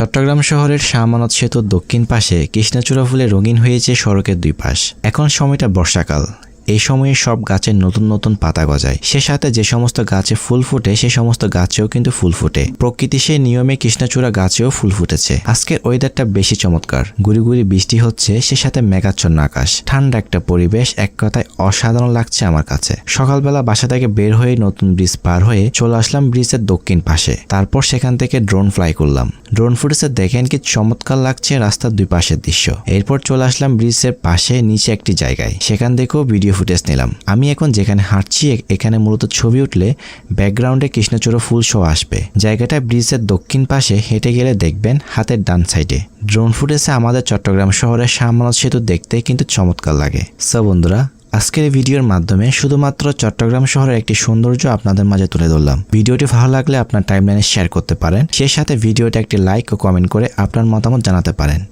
চট্টগ্রাম শহরের শাহমানত সেতুর দক্ষিণ পাশে কৃষ্ণচূড়া ফুলে রঙিন হয়েছে সড়কের দুই পাশ। এখন সময়টা বর্ষাকাল। এই সময়ে সব গাছের নতুন নতুন পাতা গজায়। সে সাথে যে সমস্ত গাছে ফুল ফুটে, সে সমস্ত গাছেও কিন্তু ফুল ফুটে। প্রকৃতি সেই নিয়মে কৃষ্ণচূড়া গাছেও ফুল ফুটেছে। আজকের ওয়েদারটা বেশি চমৎকার। গুড়ি গুড়ি বৃষ্টি হচ্ছে, সে সাথে মেঘাচ্ছন্ন আকাশ। ঠান্ডা একটা পরিবেশ, এক কথায় অসাধারণ লাগছে আমার কাছে। সকালবেলা বাসা থেকে বের হয়ে নতুন ব্রিজ পার হয়ে চলে আসলাম ব্রিজের দক্ষিণ পাশে। তারপর সেখান থেকে ড্রোন ফ্লাই করলাম। ড্রোন ফুটেজে দেখেন কি চমৎকার লাগছে রাস্তার দুই পাশের দৃশ্য। এরপর চলে আসলাম ব্রিজের পাশে, নিচে একটি জায়গায়। সেখান থেকেও ভিডিও ফুটেজ নিলাম। আমি এখন যেখানে হাঁটছি এখানে মূলত ছবি উঠলে ব্যাকগ্রাউন্ডে কৃষ্ণচূড়া ফুল শো আসবে। জায়গাটা ব্রিজের দক্ষিণ পাশে, হেঁটে গেলে দেখবেন হাতের ডান সাইডে। ড্রোন ফুটেজে আমাদের চট্টগ্রাম শহরের সামনাথ সেতু দেখতে কিন্তু চমৎকার লাগে। সো বন্ধুরা আজকের ভিডিওর মাধ্যমে শুধুমাত্র চট্টগ্রাম শহরের একটি সৌন্দর্য আপনাদের মাঝে তুলে ধরলাম। ভিডিওটি ভালো লাগলে আপনার টাইমলাইনে শেয়ার করতে পারেন। সেই সাথে ভিডিওটা একটি লাইক ও কমেন্ট করে আপনার মতামত জানাতে পারেন।